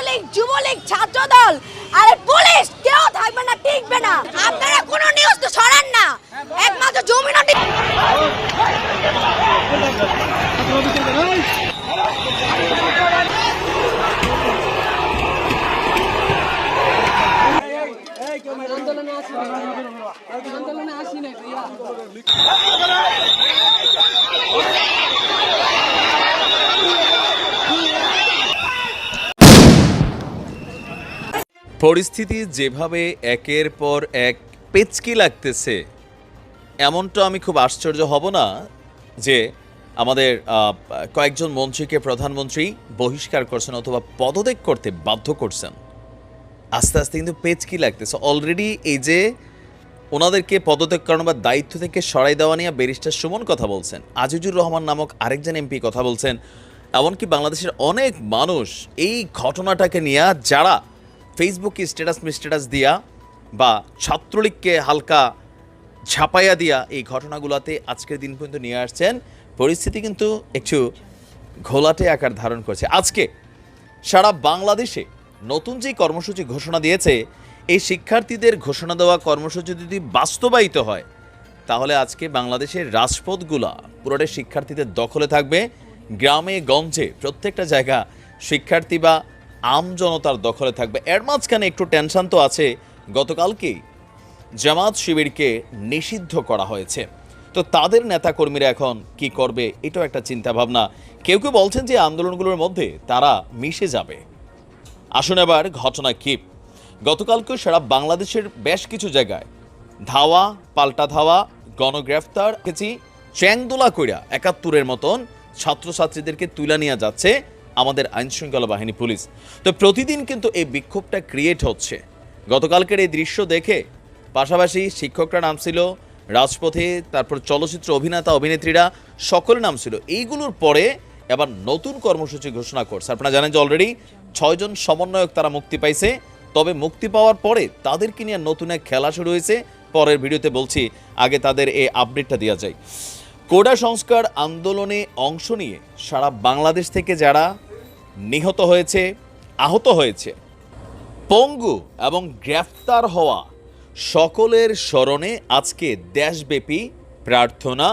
ছাত্রলীগ যুবলীগ ছাত্রদল আরে পুলিশ কেউ থাকবে না টিকবে না আপনারা কোনো নিউজ তো ছড়ান না একমাত্র জমিনো আন্দোলনে আসি আন্দোলনে আসি না ভাইয়া পরিস্থিতি যেভাবে একের পর এক পেচকি লাগতেছে, এমনটা আমি খুব আশ্চর্য হব না যে আমাদের কয়েকজন মন্ত্রীকে প্রধানমন্ত্রী বহিষ্কার করছেন অথবা পদত্যাগ করতে বাধ্য করছেন। আস্তে আস্তে কিন্তু পেচকি লাগতেছে। অলরেডি এই যে ওনাদেরকে পদত্যাগ করানো বা দায়িত্ব থেকে সরাই দেওয়া নিয়ে ব্যারিস্টার সুমন কথা বলছেন, আজিজুর রহমান নামক আরেকজন এমপি কথা বলছেন, এমনকি বাংলাদেশের অনেক মানুষ এই ঘটনাটাকে নিয়ে যারা ফেসবুকে স্ট্যাটাস মিস্ট্যাটাস দিয়া বা ছাত্রলীগকে হালকা ঝাঁপাইয়া দিয়া এই ঘটনাগুলোতে আজকের দিন পর্যন্ত নিয়ে আসছেন। পরিস্থিতি কিন্তু একটু ঘোলাটে আকার ধারণ করছে। আজকে সারা বাংলাদেশে নতুন যে কর্মসূচি ঘোষণা দিয়েছে, এই শিক্ষার্থীদের ঘোষণা দেওয়া কর্মসূচি যদি বাস্তবায়িত হয়, তাহলে আজকে বাংলাদেশের রাজপথগুলা পুরোটাই শিক্ষার্থীদের দখলে থাকবে। গ্রামে, গঞ্জে প্রত্যেকটা জায়গা শিক্ষার্থী বা আম জনতার দখলে থাকবে। এর মাঝখানে একটু টেনশন তো আছে। গতকালকেই জামাত শিবিরকে নিষিদ্ধ করা হয়েছে। তো তাদের নেতাকর্মীরা এখন কি করবে, এটাও একটা চিন্তা ভাবনা কেউ কেউ বলছেন যে আন্দোলনগুলোর মধ্যে তারা মিশে যাবে। আসুন এবার ঘটনা কি। গতকালকেও সারা বাংলাদেশের বেশ কিছু জায়গায় ধাওয়া, পাল্টা ধাওয়া, গণগ্রেফতার চ্যাংদোলা কইরা একাত্তরের মতন ছাত্রছাত্রীদেরকে তুলে নিয়ে যাচ্ছে আমাদের আইনশৃঙ্খলা বাহিনী, পুলিশ। তো প্রতিদিন কিন্তু এই বিক্ষোভটা ক্রিয়েট হচ্ছে। গতকালকের এই দৃশ্য দেখে পাশাপাশি শিক্ষকরা নামছিল রাজপথে, তারপর চলচ্চিত্র অভিনেতা, অভিনেত্রীরা সকলে নামছিল এইগুলোর পরে এবার নতুন কর্মসূচি ঘোষণা করছে। আপনারা জানেন যে অলরেডি ছয়জন সমন্বয়ক তারা মুক্তি পাইছে। তবে মুক্তি পাওয়ার পরে তাদেরকে নিয়ে নতুন এক খেলা শুরু হয়েছে। পরের ভিডিওতে বলছি, আগে তাদের এই আপডেটটা দেওয়া যায়। কোডা সংস্কার আন্দোলনে অংশ নিয়ে সারা বাংলাদেশ থেকে যারা নিহত হয়েছে, আহত হয়েছে, পঙ্গু এবং গ্রেফতার হওয়া সকলের স্মরণে আজকে দেশব্যাপী প্রার্থনা,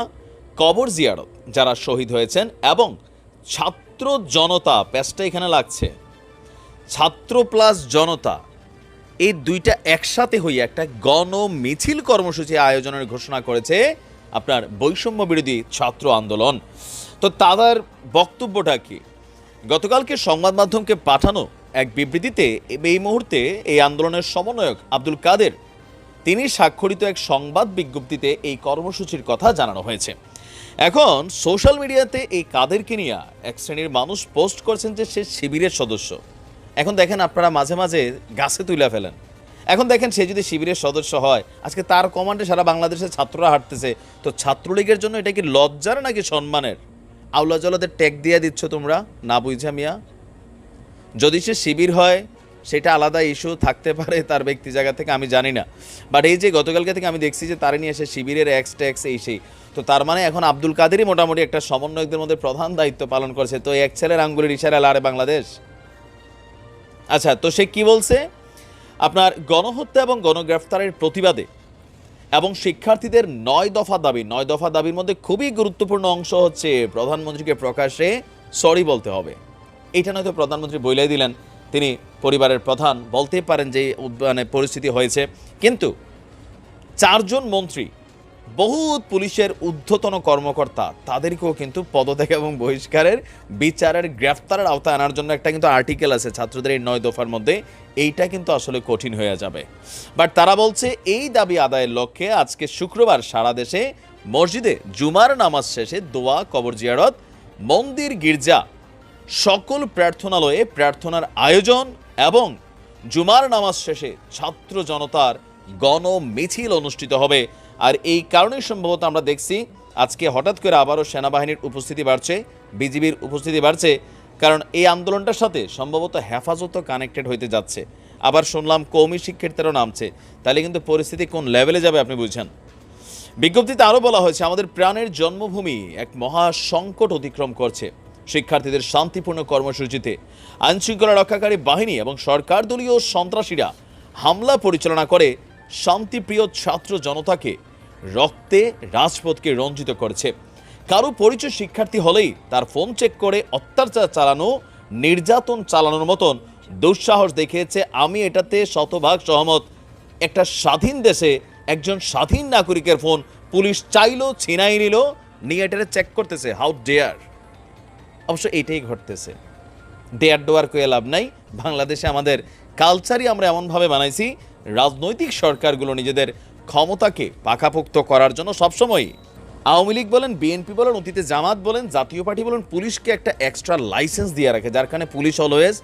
কবর জিয়ারত, যারা শহীদ হয়েছেন এবং ছাত্র জনতা, প্যাচটা এখানে লাগছে, ছাত্র প্লাস জনতা, এই দুইটা একসাথে হয়ে একটা গণ মিছিল কর্মসূচি আয়োজনের ঘোষণা করেছে আপনার বৈষম্য বিরোধী ছাত্র আন্দোলন। তো তাদের বক্তব্যটা কি? গতকালকে সংবাদ মাধ্যমকে পাঠানো এক বিবৃতিতে এই মুহূর্তে এই আন্দোলনের সমন্বয়ক আব্দুল কাদের, তিনি স্বাক্ষরিত এক সংবাদ বিজ্ঞপ্তিতে এই কর্মসূচির কথা জানানো হয়েছে। এখন সোশ্যাল মিডিয়াতে এই কাদেরকে নিয়ে এক শ্রেণির মানুষ পোস্ট করছেন যে সে শিবিরের সদস্য। এখন দেখেন আপনারা মাঝে মাঝে গাছে তুলে ফেলেন। এখন দেখেন সে যদি শিবিরের সদস্য হয়, আজকে তার কমান্ডে সারা বাংলাদেশের ছাত্ররা হাঁটতেছে। তো ছাত্রলীগের জন্য এটা কি লজ্জার নাকি সম্মানের? আউলা জলাদের ট্যাগ দিয়ে দিচ্ছ তোমরা, না বুঝা মিয়া? যদি সে শিবির হয়, সেটা আলাদা ইস্যু থাকতে পারে তার ব্যক্তি জায়গা থেকে, আমি জানি না। বাট এই যে গতকালকে থেকে আমি দেখছি যে তারে নিয়ে এসে শিবিরের এক্স ট্যাক্স এই সেই। তো তার মানে এখন আব্দুল কাদেরই মোটামুটি একটা সমন্বয়কদের মধ্যে প্রধান দায়িত্ব পালন করছে। তো এক ছেলের আঙ্গুলের ইশারা লারে বাংলাদেশ। আচ্ছা তো সে কি বলছে? আপনার গণহত্যা এবং গণগ্রেফতারের প্রতিবাদে এবং শিক্ষার্থীদের নয় দফা দাবি, নয় দফা দাবির মধ্যে খুবই গুরুত্বপূর্ণ অংশ হচ্ছে প্রধানমন্ত্রীকে প্রকাশ্যে সরি বলতে হবে। এটা নয়তো প্রধানমন্ত্রী বইলাই দিলেন, তিনি পরিবারের প্রধান বলতে পারেন যে মানে পরিস্থিতি হয়েছে। কিন্তু চারজন মন্ত্রী বহুত পুলিশের ঊর্ধ্বতন কর্মকর্তা, তাদেরকেও কিন্তু পদত্যাগ এবং বহিষ্কারের বিচারের গ্রেফতারের আওতায় আনার জন্য একটা কিন্তু আর্টিকেল আছে ছাত্রদের এই নয় দফার মধ্যে। এইটা কিন্তু আসলে কঠিন হয়ে যাবে। বাট তারা বলছে, এই দাবি আদায়ের লক্ষ্যে আজকে শুক্রবার সারা দেশে মসজিদে জুমার নামাজ শেষে দোয়া, কবর জিয়ারত, মন্দির, গির্জা সকল প্রার্থনালয়ে প্রার্থনার আয়োজন এবং জুমার নামাজ শেষে ছাত্র জনতার গণ মিছিল অনুষ্ঠিত হবে। আর এই কারণেই সম্ভবত আমরা দেখছি আজকে হঠাৎ করে আবারও সেনাবাহিনীর উপস্থিতি বাড়ছে, বিজিবির উপস্থিতি বাড়ছে, কারণ এই আন্দোলনটার সাথে সম্ভবত হেফাজতও কানেক্টেড হইতে যাচ্ছে। আবার শুনলাম কৌমি শিক্ষার্থীরাও নামছে। তাহলে কিন্তু পরিস্থিতি কোন লেভেলে যাবে আপনি বুঝছেন? বিজ্ঞপ্তিতে আরও বলা হয়েছে, আমাদের প্রাণের জন্মভূমি এক মহা সংকট অতিক্রম করছে শিক্ষার্থীদের শান্তিপূর্ণ কর্মসূচিতে। আইনশৃঙ্খলা রক্ষাকারী বাহিনী এবং সরকার দলীয় সন্ত্রাসীরা হামলা পরিচালনা করে শান্তিপ্রিয় ছাত্র জনতাকে রক্তে রাজপথকে রঞ্জিত করেছে। কারও পরিচয় শিক্ষার্থী হলেই তার ফোন চেক করে অত্যাচার চালানো, নির্যাতন চালানোর মতন দুঃসাহস দেখিয়েছে আমি এটাতে শতভাগ সহমত। একটা স্বাধীন দেশে একজন স্বাধীন নাগরিকের ফোন পুলিশ চাইলো, ছিনাই নিল, নিয়ে এটারে চেক করতেছে হাউ ডেয়ার অবশ্য এটাই ঘটতেছে। ডেয়ার ডোয়ার কয়ে লাভ নাই। বাংলাদেশে আমাদের কালচারই আমরা এমনভাবে বানাইছি রাজনৈতিক সরকারগুলো নিজেদের ক্ষমতাকে পাকাপোক্ত করার জন্য সবসময়ই আওয়ামী লীগ বলেন, বিএনপি বলেন, অতীতে জামাত বলেন, জাতীয় পার্টি বলেন, পুলিশকে একটা এক্সট্রা লাইসেন্স দিয়ে রাখে, যার কারণে পুলিশ অলওয়েজ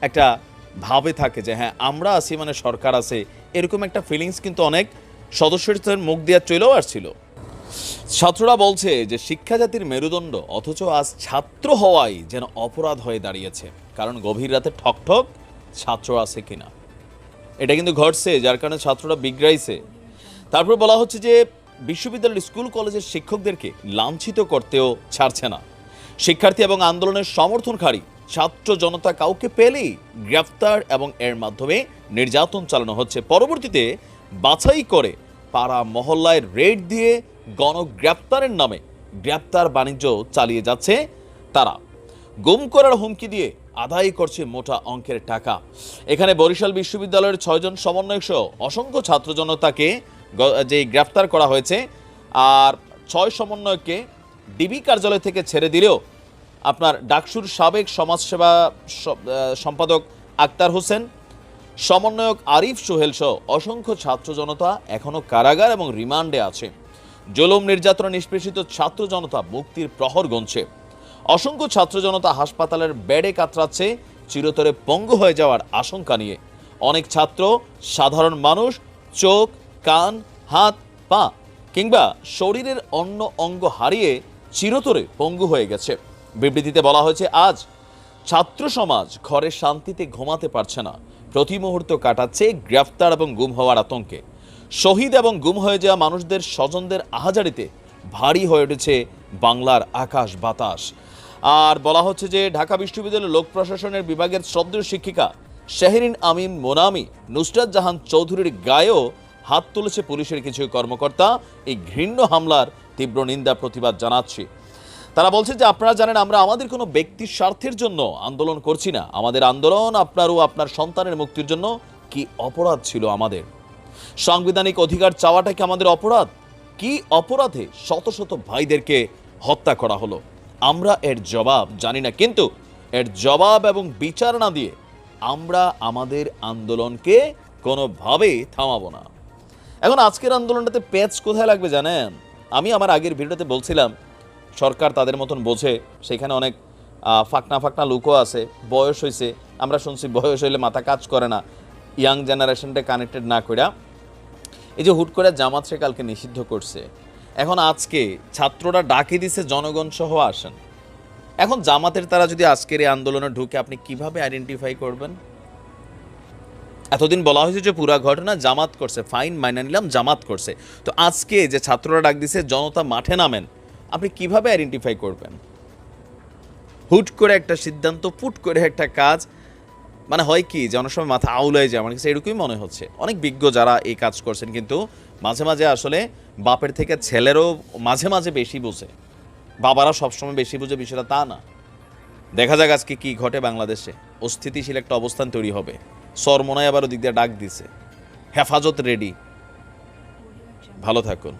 একটা ভাবে থাকে যে হ্যাঁ আমরা আছি মানে সরকার আছে। এরকম একটা ফিলিংস কিন্তু অনেক সদস্যদের মুখ দিয়ে চলেও আসছিল। ছাত্ররা বলছে যে শিক্ষা জাতির মেরুদণ্ড, অথচ আজ ছাত্র হওয়াই যেন অপরাধ হয়ে দাঁড়িয়েছে। কারণ গভীর রাতে ঠকঠক ছাত্র আছে কিনা। এটা কিন্তু ঘটছে, যার কারণে ছাত্ররা বিগড়াইছে। তারপর বলা হচ্ছে যে, বিশ্ববিদ্যালয়ের স্কুল কলেজের শিক্ষকদেরকে লাঞ্ছিত করতেও ছাড়ছে না। শিক্ষার্থী এবং আন্দোলনের সমর্থনকারী ছাত্র জনতা কাউকে পেলেই গ্রেফতার এবং এর মাধ্যমে নির্যাতন চালানো হচ্ছে। পরবর্তীতে বাছাই করে পাড়া মহল্লায় রেড দিয়ে গণগ্রেপ্তারের নামে গ্রেপ্তার বাণিজ্য চালিয়ে যাচ্ছে তারা। গুম করার হুমকি দিয়ে আদায় করছে মোটা অঙ্কের টাকা। এখানে বরিশাল বিশ্ববিদ্যালয়ের ছয়জন সমন্বয়ক সহ অসংখ্য ছাত্র জনতাকে যে গ্রেফতার করা হয়েছে, আর ছয় সমন্বয়ককে ডিবি কার্যালয় থেকে ছেড়ে দিলেও আপনার ডাকসুর সাবেক সমাজসেবা সম্পাদক আক্তার হোসেন, সমন্বয়ক আরিফ সোহেল সহ অসংখ্য ছাত্র জনতা এখনও কারাগার এবং রিমান্ডে আছে। জুলুম নির্যাতন নিষ্পেষিত ছাত্র জনতা মুক্তির প্রহর গুনছে। অসংখ্য ছাত্র জনতা হাসপাতালের বেডে কাতরাচ্ছে, চিরতরে পঙ্গু হয়ে যাওয়ার আশঙ্কা নিয়ে। অনেক ছাত্র, সাধারণ মানুষ, চোখ, কান, হাত, পা, কিংবা শরীরের অন্য অঙ্গ হারিয়ে চিরতরে পঙ্গু হয়ে গেছে। বিবৃতিতে বলা হয়েছে, আজ ছাত্র সমাজ ঘরে শান্তিতে ঘুমাতে পারছে না। প্রতি মুহূর্ত কাটাচ্ছে গ্রেফতার এবং গুম হওয়ার আতঙ্কে। শহীদ এবং গুম হয়ে যাওয়া মানুষদের স্বজনদের আহাজারিতে ভারী হয়ে উঠেছে বাংলার আকাশ বাতাস। আর বলা হচ্ছে যে ঢাকা বিশ্ববিদ্যালয়ের লোক প্রশাসনের বিভাগের শ্রদ্ধেয় শিক্ষিকা শাহরিন আমিন মোনামি নুসরাত জাহান চৌধুরীর গায়েও হাত তুলেছে পুলিশের কিছু কর্মকর্তা। এই ঘৃণ্য হামলার তীব্র নিন্দা প্রতিবাদ জানাচ্ছি। তারা বলছে যে আপনারা জানেন আমরা আমাদের কোনো ব্যক্তির স্বার্থের জন্য আন্দোলন করছি না। আমাদের আন্দোলন আপনার ও আপনার সন্তানের মুক্তির জন্য কি অপরাধ ছিল আমাদের? সাংবিধানিক অধিকার চাওয়াটা কি আমাদের অপরাধ? কি অপরাধে শত শত ভাইদেরকে হত্যা করা হলো? আমরা এর জবাব জানি না, কিন্তু এর জবাব এবং বিচার না দিয়ে আমরা আমাদের আন্দোলনকে কোনোভাবেই থামাবো না। এখন আজকের আন্দোলনটাতে পেঁচ কোথায় লাগবে জানেন? আমি আমার আগের ভিডিওতে বলছিলাম, সরকার তাদের মতন বোঝে, সেখানে অনেক ফাঁকনা ফাকনা লুকও আছে, বয়স হয়েছে আমরা শুনছি বয়স হইলে মাথা কাজ করে না, ইয়াং জেনারেশনটা কানেক্টেড না কইরা। এই যে হুট করে জামাত সে কালকে নিষিদ্ধ করছে এখন আজকে ছাত্ররা ডাকি দিছে, জনগণ সহ আসেন। এখন জামাতের তারা যদি আজকের এই আন্দোলনে ঢুকে, আপনি কীভাবে আইডেন্টিফাই করবেন? এতদিন বলা হয়েছে যে পুরা ঘটনা জামাত করছে। ফাইন মাইনা নিলাম, জামাত করছে। তো আজকে যে ছাত্ররা ডাক দিছে, জনতা মাঠে নামেন। আপনি কীভাবে আইডেন্টিফাই করবেন? হুট করে একটা সিদ্ধান্ত, ফুট করে একটা কাজ মানে হয় কি যে অনেক সময় মাথা আউলায় যায়, আমার কাছে এরকমই মনে হচ্ছে। অনেক বিজ্ঞ যারা এই কাজ করছেন কিন্তু মাঝে মাঝে আসলে বাপের থেকে ছেলেরও মাঝে মাঝে বেশি বোঝে। বাবারা সবসময় বেশি বোঝে বিষয়টা তা না। দেখা যাক আজকে কি ঘটে বাংলাদেশে। অস্থিতিশীল একটা অবস্থান তৈরি হবে। সরমনায় আবার ওদিক দিয়ে ডাক দিছে। হেফাজত রেডি। ভালো থাকুন।